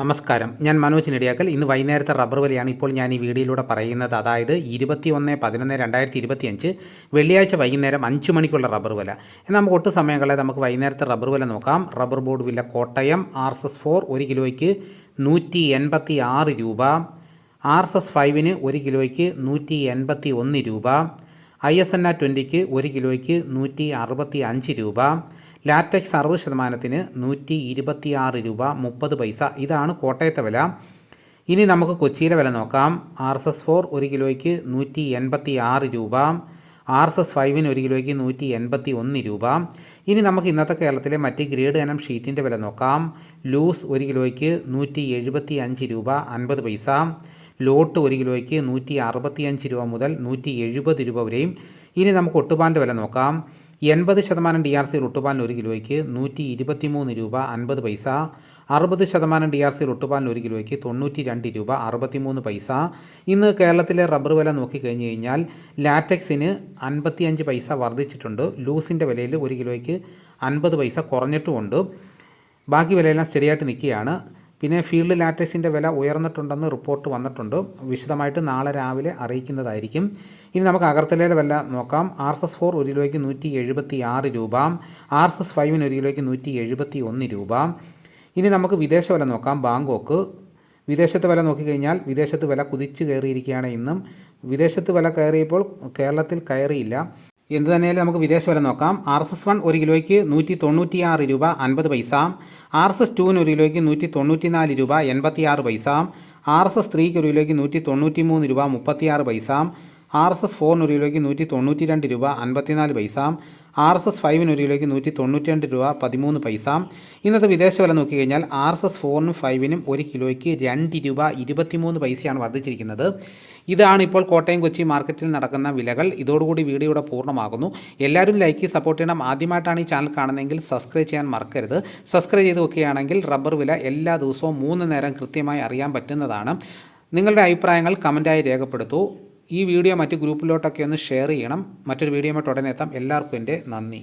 നമസ്കാരം. ഞാൻ മനോജ് നെടിയാക്കൽ. ഇന്ന് വൈകുന്നേരത്തെ റബ്ബർ വിലയാണ് ഇപ്പോൾ ഞാൻ ഈ വീഡിയോയിലൂടെ പറയുന്നത്. അതായത് ഇരുപത്തി ഒന്ന് പതിനൊന്ന് രണ്ടായിരത്തി ഇരുപത്തി അഞ്ച് വെള്ളിയാഴ്ച വൈകുന്നേരം അഞ്ച് മണിക്കുള്ള റബ്ബർ വില. എന്നാൽ നമുക്ക് ഒട്ടും സമയങ്ങളെ നമുക്ക് വൈകുന്നേരത്തെ റബ്ബർ വില നോക്കാം. റബ്ബർ ബോർഡ് വില Kottayam R S S four ഒരു കിലോയ്ക്ക് നൂറ്റി എൺപത്തി ആറ് രൂപ. ആർ എസ് എസ് ഫൈവിന് ഒരു കിലോയ്ക്ക് നൂറ്റി എൺപത്തി ഒന്ന് രൂപ. ഐ എസ് എൻ ആ ട്വന്റിക്ക് ഒരു കിലോയ്ക്ക് നൂറ്റി അറുപത്തി അഞ്ച് രൂപ. ലാറ്റക്സ് അറുപത് ശതമാനത്തിന് നൂറ്റി ഇരുപത്തിയാറ് രൂപ മുപ്പത് പൈസ. ഇതാണ് കോട്ടയത്തെ വില. ഇനി നമുക്ക് കൊച്ചിയിലെ വില നോക്കാം. ആർ എസ് എസ് ഫോർ ഒരു കിലോയ്ക്ക് നൂറ്റി എൺപത്തി ആറ് രൂപ. ആർ എസ് എസ് ഫൈവിന് ഒരു കിലോയ്ക്ക് നൂറ്റി എൺപത്തി ഒന്ന് രൂപ. ഇനി നമുക്ക് ഇന്നത്തെ കേരളത്തിലെ മറ്റ് ഗ്രേഡ് ഇനം ഷീറ്റിന്റെ വില നോക്കാം. ലൂസ് ഒരു കിലോയ്ക്ക് നൂറ്റി എഴുപത്തി അഞ്ച് രൂപ അൻപത് പൈസ. ലോട്ട് ഒരു കിലോയ്ക്ക് നൂറ്റി അറുപത്തി അഞ്ച് രൂപ മുതൽ നൂറ്റി എഴുപത് രൂപ വരെയും. ഇനി നമുക്ക് ഒട്ടുപാലിന്റെ വില നോക്കാം. എൺപത് ശതമാനം ഡി ആർ സി ഒട്ടുപാലിന് ഒരു കിലോയ്ക്ക് നൂറ്റി ഇരുപത്തി മൂന്ന് രൂപ അൻപത് പൈസ അറുപത് ശതമാനം ഡി ആർ സി ഒട്ടുപാലിന് ഒരു കിലോയ്ക്ക് തൊണ്ണൂറ്റി രണ്ട് രൂപ അറുപത്തി മൂന്ന് പൈസ. ഇന്ന് കേരളത്തിലെ റബ്ബർ വില നോക്കിക്കഴിഞ്ഞ് കഴിഞ്ഞാൽ ലാറ്റക്സിന് അൻപത്തിയഞ്ച് പൈസ വർദ്ധിച്ചിട്ടുണ്ട്. ലൂസിന്റെ വിലയിൽ ഒരു കിലോയ്ക്ക് അൻപത് പൈസ കുറഞ്ഞിട്ടുമുണ്ട്. ബാക്കി വിലയെല്ലാം സ്റ്റഡിയായിട്ട് നിൽക്കുകയാണ്. പിന്നെ ഫീൽഡ് ലാറ്റക്സിന്റെ വില ഉയർന്നിട്ടുണ്ടെന്ന് റിപ്പോർട്ട് വന്നിട്ടുണ്ട്. വിശദമായിട്ട് നാളെ രാവിലെ അറിയിക്കുന്നതായിരിക്കും. ഇനി നമുക്ക് അഗർത്തലയിലെ വില നോക്കാം. ആർ എസ് എസ് ഫോർ ഒരു കിലോയ്ക്ക് നൂറ്റി എഴുപത്തി ആറ് രൂപ. ആർ എസ് എസ് ഫൈവിന് ഒരു കിലോയ്ക്ക് നൂറ്റി എഴുപത്തി ഒന്ന് രൂപ. ഇനി നമുക്ക് വിദേശ വില നോക്കാം. ബാങ്കോക്ക്. വിദേശത്ത് വില നോക്കിക്കഴിഞ്ഞാൽ വിദേശത്ത് വില കുതിച്ചു കയറിയിരിക്കുകയാണ് ഇന്നും. വിദേശത്ത് വില കയറിയപ്പോൾ കേരളത്തിൽ കയറിയില്ല. എന്ത് തന്നെയാലും നമുക്ക് വിദേശ വില നോക്കാം. ആർ എസ് എസ് വൺ ഒരു കിലോയ്ക്ക് നൂറ്റി തൊണ്ണൂറ്റി ആറ് രൂപ അൻപത് പൈസ. ആർ എസ് എസ് ടുവിന് ഒരു കിലോയ്ക്ക് നൂറ്റി തൊണ്ണൂറ്റി നാല് രൂപ എൺപത്തി ആറ് പൈസ. ആർ എസ് എസ് ത്രീക്ക് ഒരു കിലോയ്ക്ക് നൂറ്റി തൊണ്ണൂറ്റി മൂന്ന് രൂപ മുപ്പത്തി ആറ് പൈസ. ആർ എസ് എസ് ഫോറിന് ഒരു കിലോയ്ക്ക് നൂറ്റി തൊണ്ണൂറ്റി രണ്ട് രൂപ അൻപത്തിനാല് പൈസ. ആർ എസ് എസ് ഫൈവിന് ഒരു കിലോയ്ക്ക് നൂറ്റി തൊണ്ണൂറ്റി രണ്ട് രൂപ പതിമൂന്ന് പൈസ. ഇന്നത്തെ വിദേശ വില നോക്കിക്കഴിഞ്ഞാൽ ആർ എസ് എസ് ഫോറിനും ഫൈവിനും ഒരു കിലോയ്ക്ക് രണ്ട് രൂപ ഇരുപത്തിമൂന്ന് പൈസയാണ് വർദ്ധിച്ചിരിക്കുന്നത്. ഇതാണ് ഇപ്പോൾ കോട്ടയം കൊച്ചി മാർക്കറ്റിൽ നടക്കുന്ന വിലകൾ. ഇതോടുകൂടി വീഡിയോ പൂർണമാകുന്നു. എല്ലാവരും ലൈക്ക് സപ്പോർട്ട് ചെയ്യണം. ആദ്യമായിട്ടാണ് ഈ ചാനൽ കാണുന്നതെങ്കിൽ സബ്സ്ക്രൈബ് ചെയ്യാൻ മറക്കരുത്. സബ്സ്ക്രൈബ് ചെയ്ത് വെക്കുകയാണെങ്കിൽ റബ്ബർ വില എല്ലാ ദിവസവും മൂന്ന് നേരം കൃത്യമായി അറിയാൻ പറ്റുന്നതാണ്. നിങ്ങളുടെ അഭിപ്രായങ്ങൾ കമന്റായി രേഖപ്പെടുത്തൂ. ഈ വീഡിയോ മറ്റ് ഗ്രൂപ്പിലോട്ടൊക്കെ ഒന്ന് ഷെയർ ചെയ്യണം. മറ്റൊരു വീഡിയോയുമായിട്ട് ഉടനെ എത്താം. എല്ലാവർക്കും എന്റെ നന്ദി.